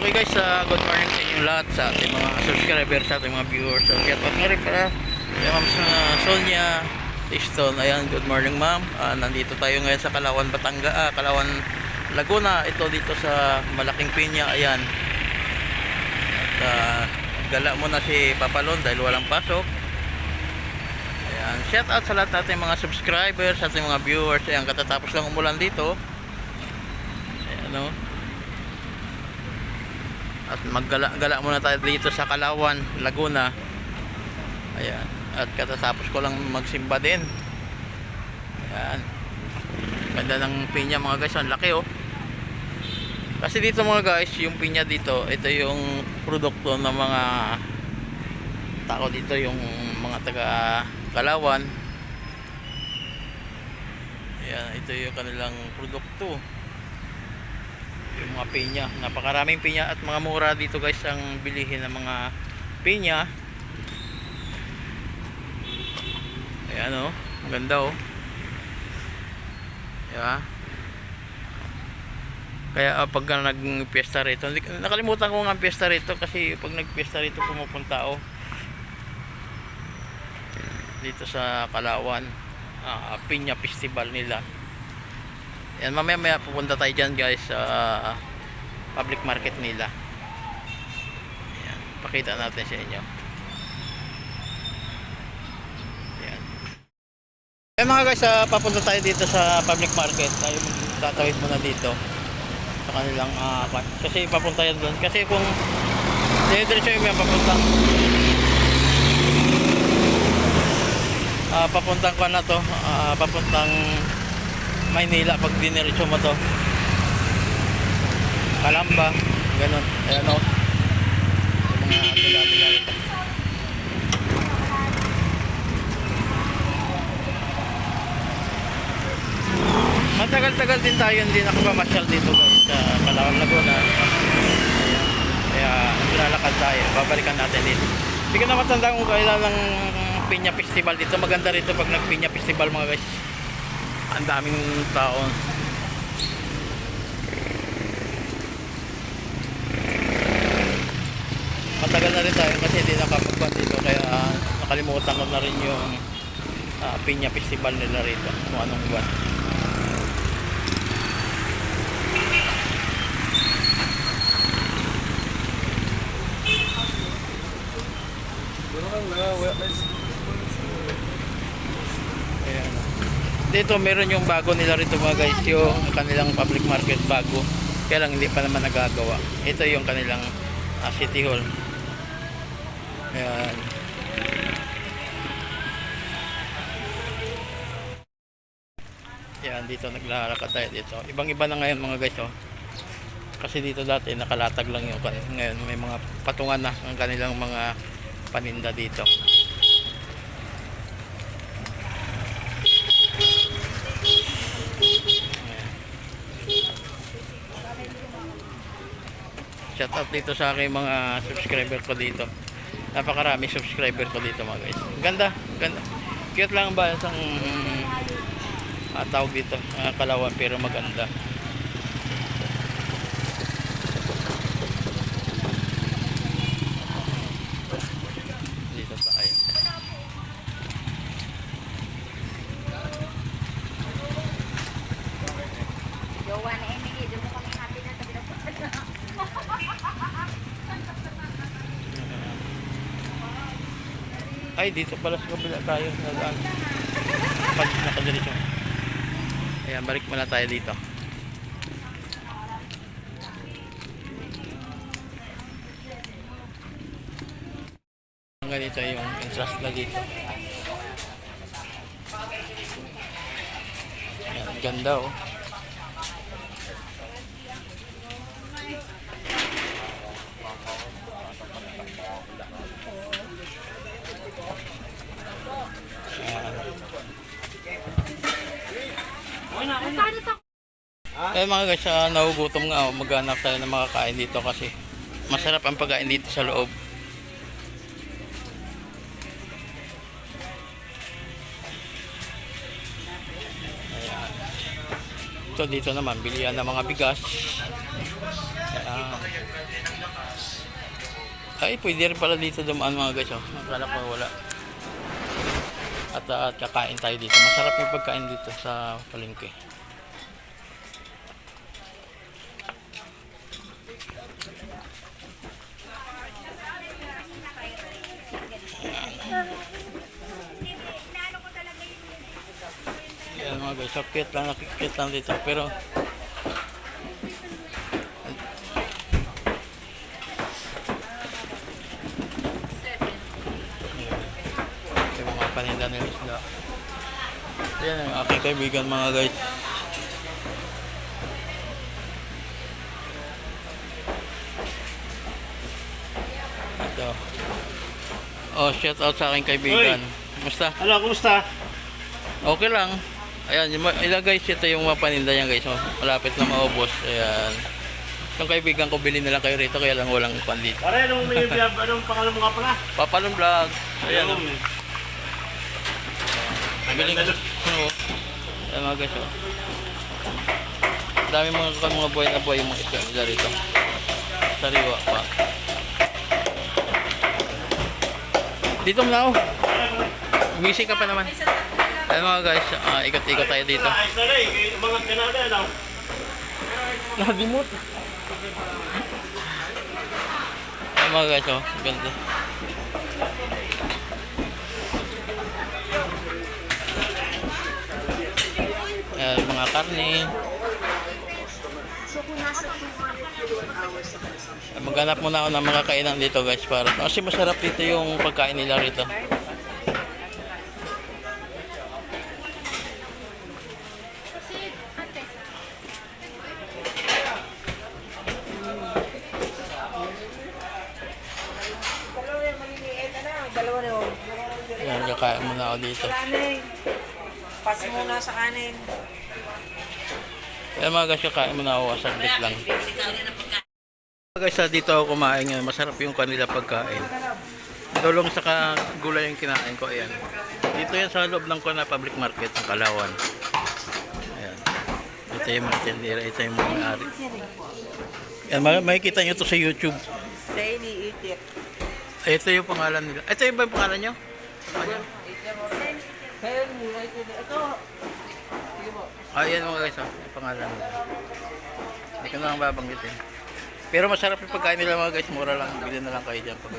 Okay guys, uh, good morning sa inyo lahat sa ating mga subscribers, sa ating mga viewers. So, kaya pat nga rin pala, kaya ma'am uh, Sonia Tiston. Ayan, good morning ma'am. Ah, nandito tayo ngayon sa Kalawan, Batanga, ah, Kalawan, Laguna. Ito dito sa Malaking Pinya. Ayan. At ah, gala muna si Papalon dahil walang pasok. Ayan, shout out sa lahat nating mga subscribers, sa ating mga viewers. Ayan, katatapos lang umulan dito. Ayan, no? At maggala-gala muna tayo dito sa Kalawan, Laguna. Ayan. At katatapos ko lang magsimba din. Ayan. Ganda ng pinya mga guys. Ang laki oh. Kasi dito mga guys, yung pinya dito, ito yung produkto ng mga tao dito, yung mga taga Kalawan. Ayan, ito yung kanilang produkto yung mga pinya. Napakaraming pinya at mga mura dito guys ang bilihin ng mga pinya. Ayan o ang ganda o diba kaya uh, pag nag-fiesta rito nakalimutan ko nga ang fiesta rito kasi pag nag-fiesta rito pumupunta ako dito sa Kalawan ah, Pinya Festival nila yan, mamaya maya pupunta tayo dyan guys sa public market nila. Yan, pakita natin sa inyo. Yan. Eh mga guys, ah, papunta tayo dito sa public market. Tayo tatawid muna dito sa kanilang kwan. kasi papunta yan doon. Kasi kung dire-diretso yung papuntang ah, papuntang kwan na to, ah, papuntang Maynila pag diniretso mo to. Kalamba ganun. Ayan o yung mga rito matagal-tagal din tayo hindi nakapamasyal dito guys sa Kalawang Laguna. Ayan. kaya lalakad tayo. Babalikan natin dito. Hindi ko na matandaan kung kailan ng Pinya Festival dito. Maganda rito pag nag Pinya Festival mga guys ang daming tao. Matagal na rin tayo kasi hindi nakapagpan dito kaya ah, nakalimutan ko na rin yung ah, Pinya Festival nila rito kung anong buwan Ayan. Dito meron yung bago nila rito mga guys, yung kanilang public market bago. Kaya lang hindi pa naman nagagawa. Ito yung kanilang ah, city hall. Ayan. Yan, dito naglalakad tayo dito. Ibang-iba na ngayon mga guys, oh. Kasi dito dati nakalatag lang yung ngayon may mga patungan na ang kanilang mga paninda dito. Shout out dito sa aking mga subscriber ko dito. Napakarami subscriber ko dito mga guys. Ganda, ganda. Cute lang ba isang uh, tawag dito, uh, kalawan pero maganda. Dito tayo. Jowa na Emily, doon mo kami happy na sabi na Ay, dito pala sa kabila tayo. Nadaan. Pag nakadiretso. Ayan, balik muna tayo dito. Ganito yung entrance na dito. Ayan, ganda oh. Eh mga guys, uh, nagugutom nga ako. Maghanap tayo ng makakain dito kasi masarap ang pagkain dito sa loob. Ayan. So dito naman, bilihan ng mga bigas. Ayan. Ay, pwede rin pala dito dumaan mga guys. Oh. Akala ko wala. At, ah, at kakain tayo dito. Masarap yung pagkain dito sa palengke. Yan mga guys, so cute lang, cute lang dito. Pero yung mga paninda nila isda. Yan ang aking kaibigan mga guys. Ito. Oh, shout out sa aking kaibigan. Musta? Ano, kumusta? Okay lang. Ayan, yung, ma- ilan guys, ito yung mga paninda niya guys. Oh, malapit na maubos. Ayan. Yung kaibigan ko, bilhin na lang kayo rito, kaya lang walang kwan dito. Pare, anong may biyab, anong pangalan mo nga pala? Papalong vlog. Ayan. Oh. Ko. doon. Oo. Ayan mga guys. Oh. Dami mga mga buhay na buhay yung mga isda rito. Sariwa pa. Dito mo na ako. Busy ka pa naman. Ayan mga guys, ah, ikot-ikot tayo dito. Mga Canada, ano? Nakadimot. Ayan mga guys, oh. Ganda. Ayan, yung mga karne. Maghanap muna ako ng mga kainan dito guys para kasi masarap dito yung pagkain nila rito. Kanin. Pas muna sa kanin. Kaya mga guys, kakain muna ako saglit lang. Mga guys, ah, dito ako kumain ngayon. Masarap yung kanila pagkain. Tulong sa gulay yung kinain ko. Ayan. Dito yan sa loob ng Kona Public Market ng Kalawan. Ayan. Ito yung mga tendera. Ito yung mga ari. Ayan, ma- makikita nyo to sa YouTube. Sa iniitit. Ito yung pangalan nila. Ito yung ba yung pangalan nyo? Kaya iniitit. Ito. Ayan mga guys, oh, yung pangalan nila. Hindi ko na lang babanggitin. Pero masarap yung pagkain nila mga guys, mura lang. Bili na lang kayo dyan pag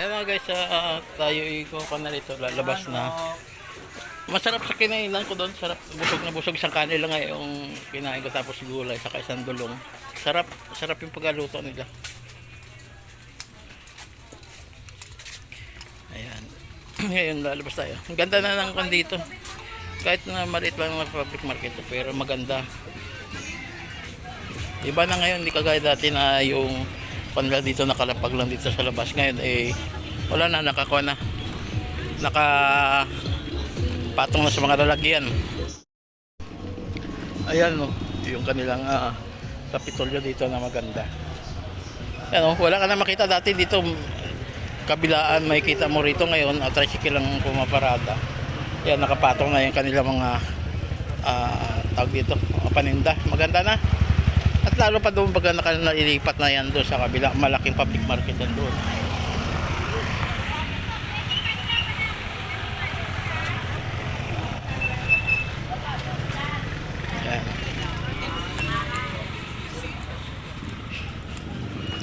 Eh mga guys, ah, tayo iko ko na rito, lalabas na. Masarap sa kinainan ko doon, sarap. Busog na busog isang kanila nga yung kinain ko tapos gulay, saka isang dulong. Sarap, sarap yung pagkaluto nila. Ngayon lalabas tayo. Ang ganda na ng kan dito. Kahit na maliit lang ang public market pero maganda. Iba na ngayon, hindi kagaya dati na yung kanila dito nakalapag lang dito sa labas. Ngayon eh wala na nakakuha na. Naka patong na sa mga lalagyan. Ayan no, yung kanilang ah, kapitolyo dito na maganda. Ayan oh, wala ka na makita dati dito kabilaan makikita mo rito ngayon at tricycle lang pumaparada. Yan nakapatong na yung kanilang mga ah, tawag dito paninda. Maganda na. At lalo pa doon pag naka- nailipat na yan doon sa kabila malaking public market yan doon.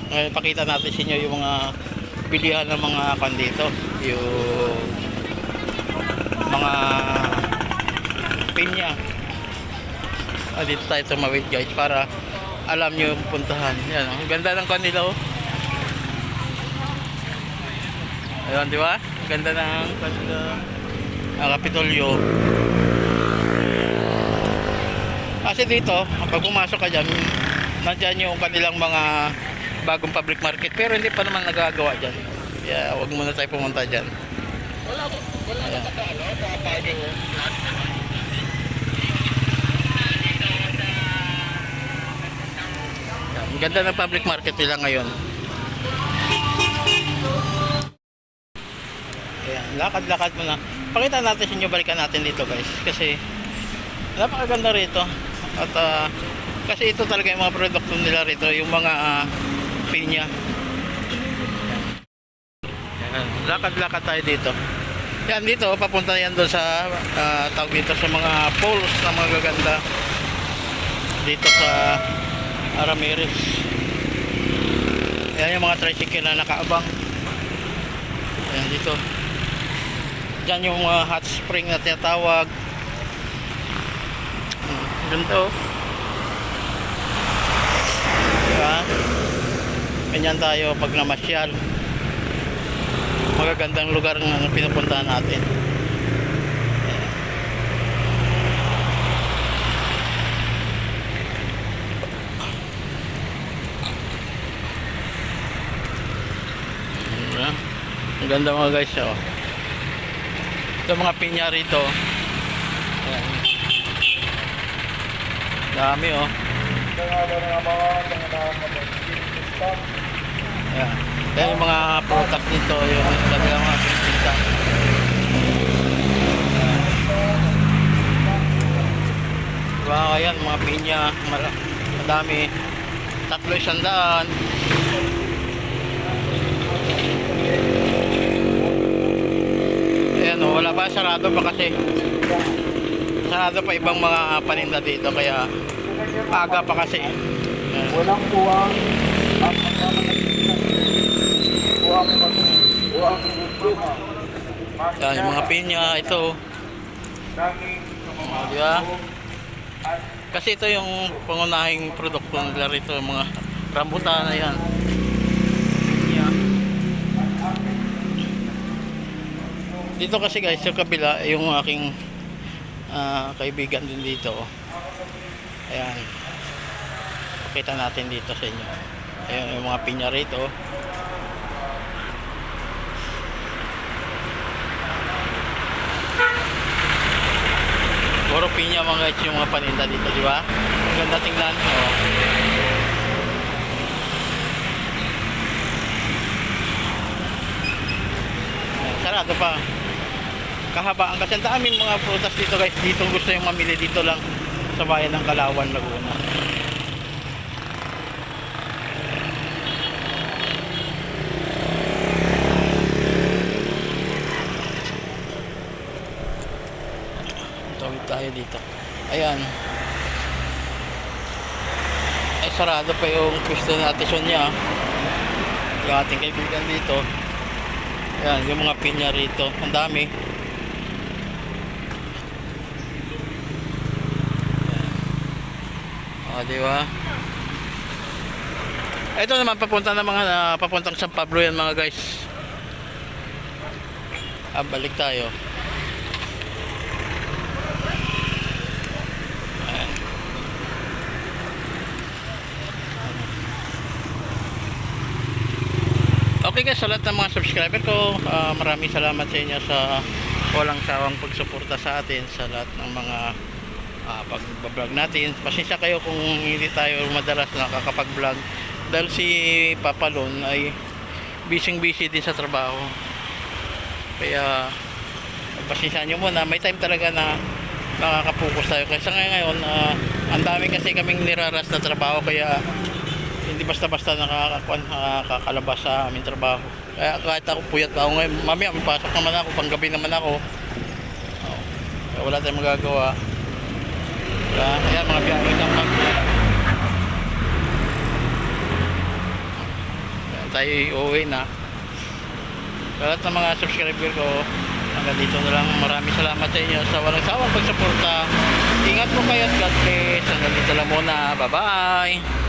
Ngayon pakita natin sa inyo yung mga bilihan ng mga kan yung mga pinya. Ah, dito tayo tumawid guys para alam nyo yung puntahan. Yan ang ganda ng kanila oh. Ayun di ba? Ang ganda ng kanila ang kapitolyo. Kasi dito pag pumasok ka dyan nandyan yung kanilang mga bagong public market pero hindi pa naman nagagawa dyan kaya huwag muna tayo pumunta dyan Ayan. Ang ganda ng public market nila ngayon. Lakad-lakad mo na. Pakita natin sa inyo, balikan natin dito guys. Kasi napakaganda rito. At ah, kasi ito talaga yung mga produkto nila rito, yung mga ah, pinya. Yan, lakad-lakad tayo dito. Yan dito, papunta yan doon sa ah, tawag dito sa mga poles na mga gaganda dito sa Arameres. Yan yung mga tricycle na nakaabang. Yan dito. Diyan yung mga hot spring na tinatawag. Hmm, Ganda oh. Ganyan tayo pag namasyal. Magagandang lugar na pinupuntahan natin. Ang ganda mga guys oh. Ito mga pinya rito. Ayan. Dami oh. Ayan. Ayan yung mga product dito, yung kanilang mga pininta. Diba, ayan, mga pinya, madami. Tatlo isang daan. Ayan o, wala pa, sarado pa kasi. Sarado pa ibang mga paninda dito, kaya aga pa kasi. Walang buwang Yan, yung mga pinya, ito. Oh, di ba? Kasi ito yung pangunahing produkto nila rito, mga rambutan na yan. Dito kasi guys, yung kabila, yung aking ah, kaibigan din dito. Ayan. Pakita natin dito sa inyo. Ayan yung mga pinya rito. Puro pinya mga guys yung mga paninda dito, di ba? Ang ganda tingnan. Oh. Ayan, Sarado pa. Kahabaan kasi ang daming mga prutas dito guys. Dito gusto yung mamili dito lang sa bayan ng Kalawan, Laguna. Tayo dito. Ayan. Ay, sarado pa yung pwesto natin niya. Yung ating kaibigan dito. Ayan, yung mga pinya rito. Ang dami. O, di ba? Ito naman papunta ng mga ah, papuntang San Pablo yan mga guys. Ah, balik tayo. Okay guys, sa ng mga subscriber ko, ah, maraming salamat sa inyo sa walang sawang pagsuporta sa atin sa lahat ng mga uh, pag-vlog natin. Pasensya kayo kung hindi tayo madalas nakakapag-vlog dahil si Papa Lon ay busy busy din sa trabaho. Kaya pasensya nyo muna, may time talaga na nakakapokus tayo. Kasi ngayon, ah, ang dami kasi kaming niraras na trabaho kaya hindi basta-basta nakakakuan nakakalabas sa aming trabaho. Kaya kahit ako puyat pa ako ngayon, mamaya may pasok naman ako, panggabi naman ako. Oh, kaya wala tayong magagawa. Kaya, ayan mga biyahe ng pag tayo uuwi na. Lahat ng mga subscriber ko, hanggang dito na lang. Maraming salamat sa inyo sa walang sawang pagsuporta. Ingat po kayo at God bless. Hanggang dito lang muna. Bye-bye.